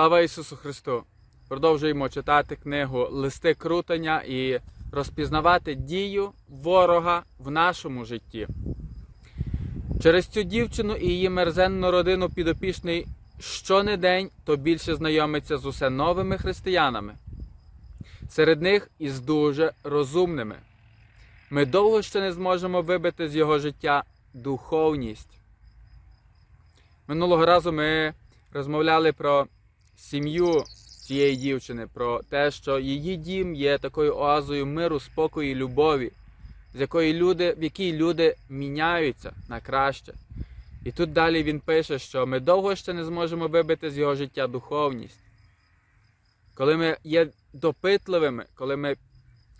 Слава Ісусу Христу! Продовжуємо читати книгу Листи крутення і розпізнавати дію ворога в нашому житті. Через цю дівчину і її мерзенну родину підопічний щонедень то більше знайомиться з усе новими християнами. Серед них із дуже розумними. Ми довго ще не зможемо вибити з його життя духовність. Минулого разу ми розмовляли про сім'ю цієї дівчини, про те, що її дім є такою оазою миру, спокою і любові, з якої люди, в якій люди міняються на краще. І тут далі він пише, що ми довго ще не зможемо вибити з його життя духовність. Коли ми є допитливими, коли ми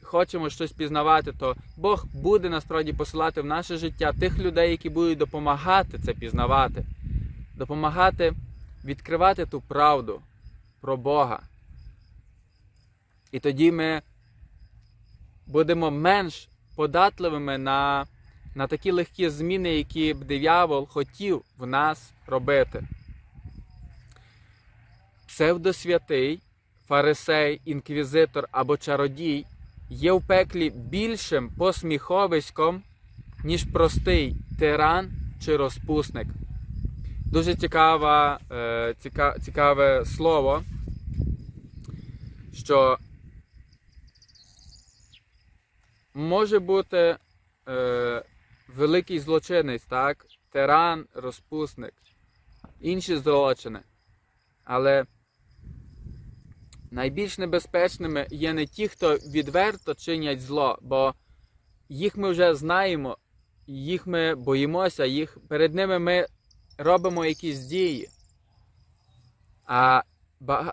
хочемо щось пізнавати, то Бог буде насправді посилати в наше життя тих людей, які будуть допомагати це пізнавати, допомагати відкривати ту правду про Бога. І тоді ми будемо менш податливими на, на такі легкі зміни, які б диявол хотів в нас робити. Псевдосвятий, фарисей, інквізитор або чародій є в пеклі більшим посміховиськом, ніж простий тиран чи розпусник. Дуже цікава, е, ціка, цікаве слово, що може бути е, великий злочинець, так? тиран, розпусник, інші злочини. Але найбільш небезпечними є не ті, хто відверто чинять зло, бо їх ми вже знаємо, їх ми боїмося, їх, перед ними ми робимо якісь дії. А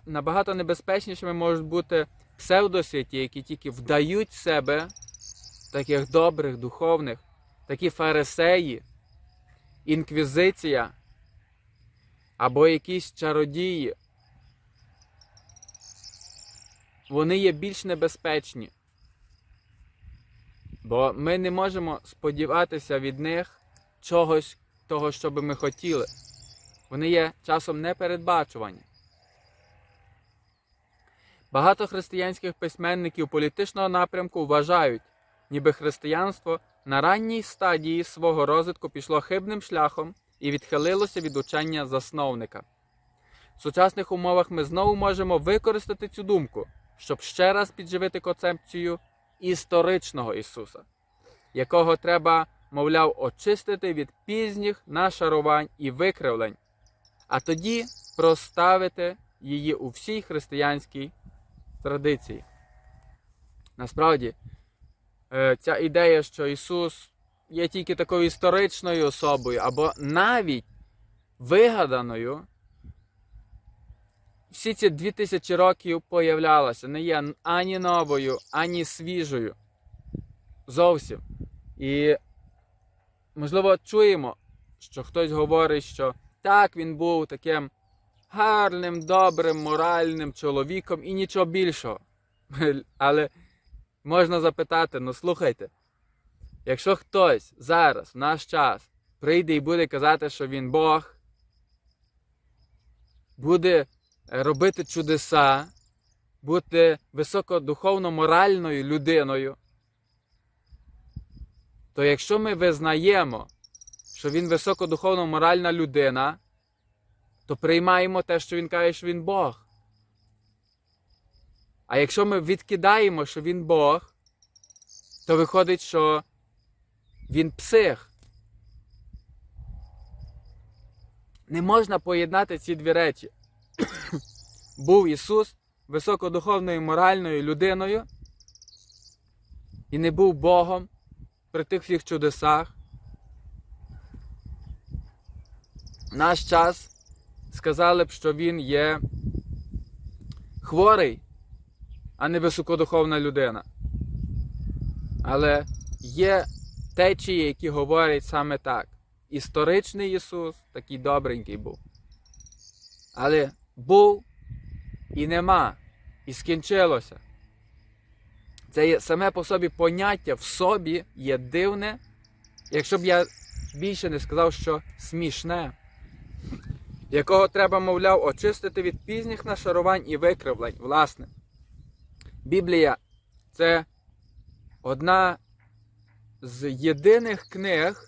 набагато небезпечнішими можуть бути псевдосвяті, які тільки вдають себе таких добрих, духовних, такі фарисеї, інквізиція або якісь чародії. Вони є більш небезпечні. Бо ми не можемо сподіватися від них чогось того, що би ми хотіли. Вони є часом непередбачувані. Багато християнських письменників політичного напрямку вважають, ніби християнство на ранній стадії свого розвитку пішло хибним шляхом і відхилилося від учення засновника. В сучасних умовах ми знову можемо використати цю думку, щоб ще раз підживити концепцію історичного Ісуса, якого треба, мовляв, очистити від пізніх нашарувань і викривлень, а тоді проставити її у всій християнській традиції. Насправді, е, ця ідея, що Ісус є тільки такою історичною особою, або навіть вигаданою, всі ці дві тисячі років появлялася, не є ані новою, ані свіжою. Зовсім. І, можливо, чуємо, що хтось говорить, що так, він був таким гарним, добрим, моральним чоловіком і нічого більшого. Але можна запитати: ну слухайте, якщо хтось зараз, в наш час, прийде і буде казати, що він Бог, буде робити чудеса, бути високодуховно моральною людиною, то якщо ми визнаємо, що він високодуховно моральна людина, то приймаємо те, що він каже, що він Бог. А якщо ми відкидаємо, що він Бог, то виходить, що він псих. Не можна поєднати ці дві речі. Був Ісус високодуховною моральною людиною і не був Богом при тих всіх чудесах. Наш час сказали б, що він є хворий, а не високодуховна людина. Але є течії, які говорять саме так. Історичний Ісус такий добренький був. Але був і нема, і скінчилося. Це саме по собі поняття в собі є дивне, якщо б я більше не сказав, що смішне. якого треба, мовляв, очистити від пізніх нашарувань і викривлень. Власне, Біблія це одна з єдиних книг,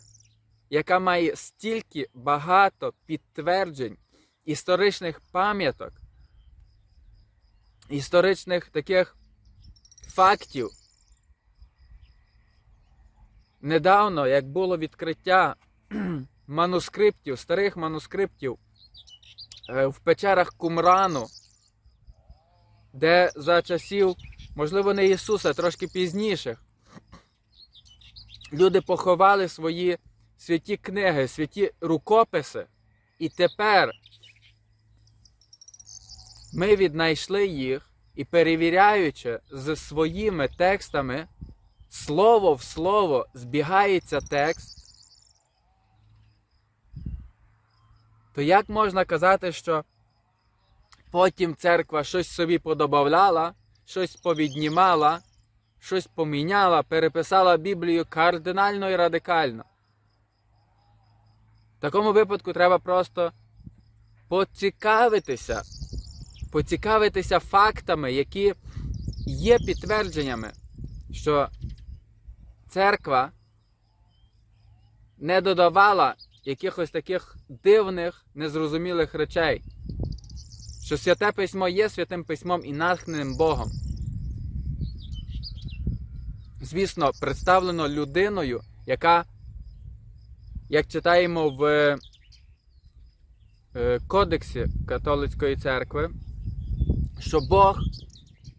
яка має стільки багато підтверджень, історичних пам'яток, історичних таких фактів. Недавно, як було відкриття манускриптів, старих манускриптів е, в печерах Кумрану, де за часів, можливо, не Ісуса, трошки пізніших, люди поховали свої святі книги, святі рукописи, і тепер ми віднайшли їх і перевіряючи з своїми текстами, слово в слово збігається текст, то як можна казати, що потім церква щось собі подобавляла, щось повіднімала, щось поміняла, переписала Біблію кардинально і радикально? В такому випадку треба просто поцікавитися, поцікавитися фактами, які є підтвердженнями, що церква не додавала якихось таких дивних, незрозумілих речей, що святе письмо є святим письмом і натхненим Богом. Звісно, представлено людиною, яка, як читаємо в е, Кодексі католицької церкви, що Бог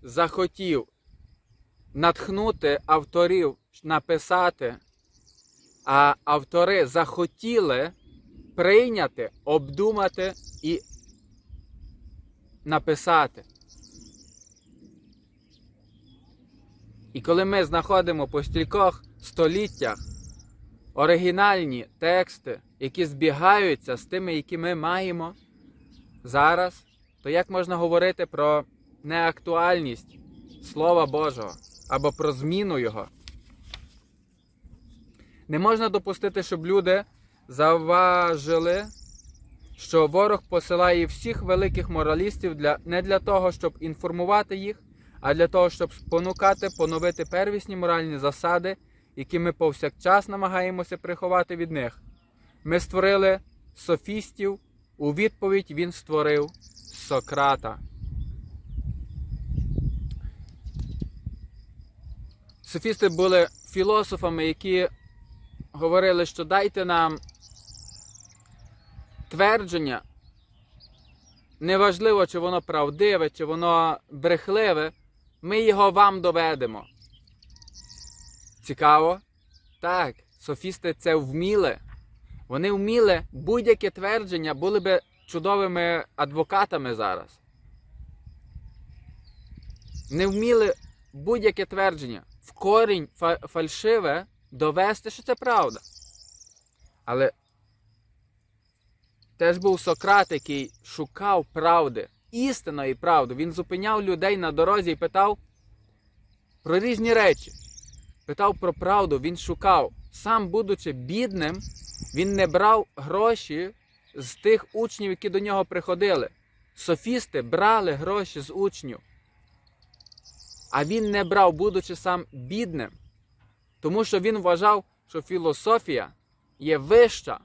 захотів натхнути авторів написати, а автори захотіли прийняти, обдумати і написати. І коли ми знаходимо по стількох століттях оригінальні тексти, які збігаються з тими, які ми маємо зараз, то як можна говорити про неактуальність Слова Божого або про зміну Його? Не можна допустити, щоб люди заважили, що ворог посилає всіх великих моралістів для, не для того, щоб інформувати їх, а для того, щоб спонукати, поновити первісні моральні засади, які ми повсякчас намагаємося приховати від них. Ми створили софістів, у відповідь він створив Сократа. Софісти були філософами, які говорили, що дайте нам твердження, неважливо, чи воно правдиве, чи воно брехливе, ми його вам доведемо. Цікаво? Так, софісти це вміли. Вони вміли будь-яке твердження, були би чудовими адвокатами зараз. Не вміли будь-яке твердження в корінь фальшиве довести, що це правда. Але теж був Сократ, який шукав правди, істинної правди. Він зупиняв людей на дорозі і питав про різні речі. Питав про правду, він шукав. Сам, будучи бідним, він не брав гроші з тих учнів, які до нього приходили. Софісти брали гроші з учнів. А він не брав, будучи сам бідним. Тому що він вважав, що філософія є вища,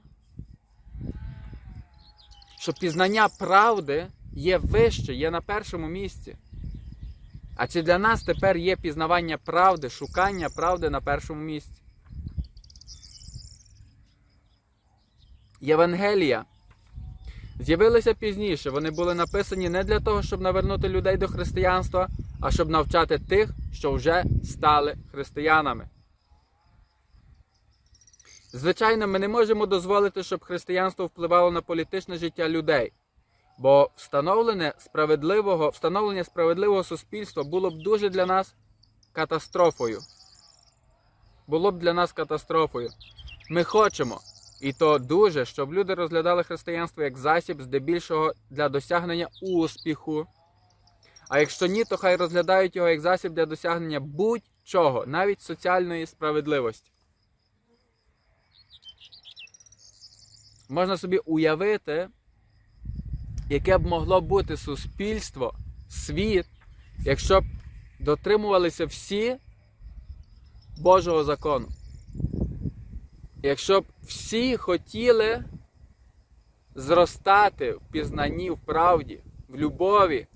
що пізнання правди є вище, є на першому місці. А чи для нас тепер є пізнавання правди, шукання правди на першому місці? Євангелія з'явилися пізніше. Вони були написані не для того, щоб навернути людей до християнства, а щоб навчати тих, що вже стали християнами. Звичайно, ми не можемо дозволити, щоб християнство впливало на політичне життя людей, бо встановлення справедливого, встановлення справедливого суспільства було б дуже для нас катастрофою. Було б для нас катастрофою. Ми хочемо, і то дуже, щоб люди розглядали християнство як засіб здебільшого для досягнення успіху. А якщо ні, то хай розглядають його як засіб для досягнення будь-чого, навіть соціальної справедливості. Можна собі уявити, яке б могло бути суспільство, світ, якщо б дотримувалися всі Божого закону. Якщо б всі хотіли зростати в пізнанні, в правді, в любові,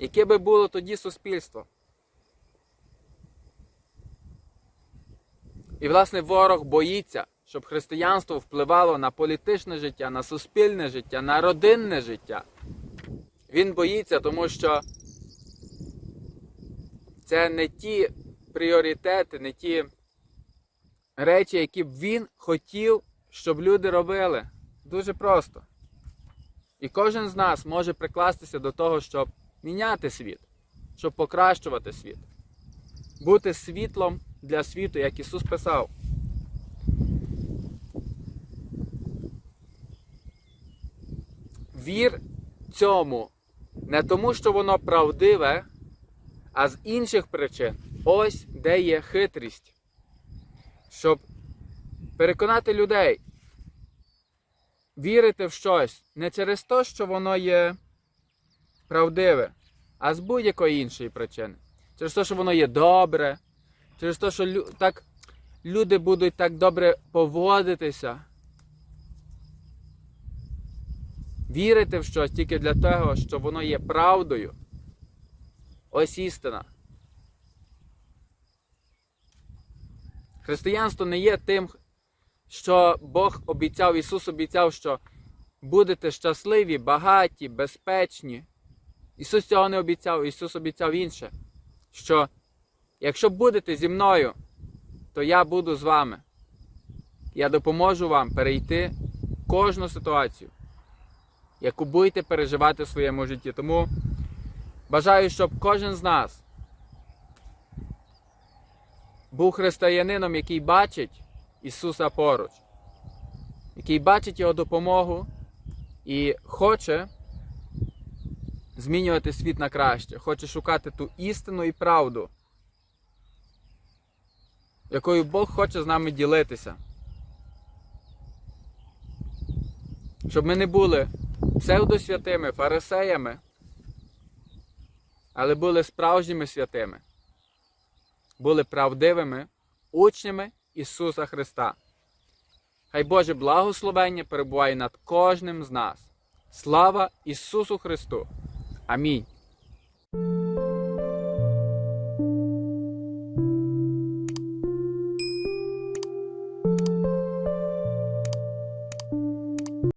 яке би було тоді суспільство? І, власне, ворог боїться, щоб християнство впливало на політичне життя, на суспільне життя, на родинне життя. Він боїться, тому що це не ті пріоритети, не ті речі, які б він хотів, щоб люди робили. Дуже просто. І кожен з нас може прикластися до того, щоб міняти світ, щоб покращувати світ, бути світлом для світу, як Ісус писав. Вір цьому не тому, що воно правдиве, а з інших причин. Ось де є хитрість. Щоб переконати людей вірити в щось не через те, що воно є правдиве, а з будь-якої іншої причини. Через те, що воно є добре, через те, що лю- так, люди будуть так добре поводитися. Вірити в щось тільки для того, що воно є правдою. Ось істина. Християнство не є тим, що Бог обіцяв, Ісус обіцяв, що будете щасливі, багаті, безпечні. Ісус цього не обіцяв, Ісус обіцяв інше. Що якщо будете зі мною, то я буду з вами. Я допоможу вам перейти кожну ситуацію, яку будете переживати в своєму житті. Тому бажаю, щоб кожен з нас був християнином, який бачить Ісуса поруч, який бачить Його допомогу і хоче змінювати світ на краще, хоче шукати ту істину і правду, якою Бог хоче з нами ділитися. Щоб ми не були псевдосвятими, фарисеями, але були справжніми святими, були правдивими учнями Ісуса Христа. Хай Боже благословення перебуває над кожним з нас. Слава Ісусу Христу! Амінь.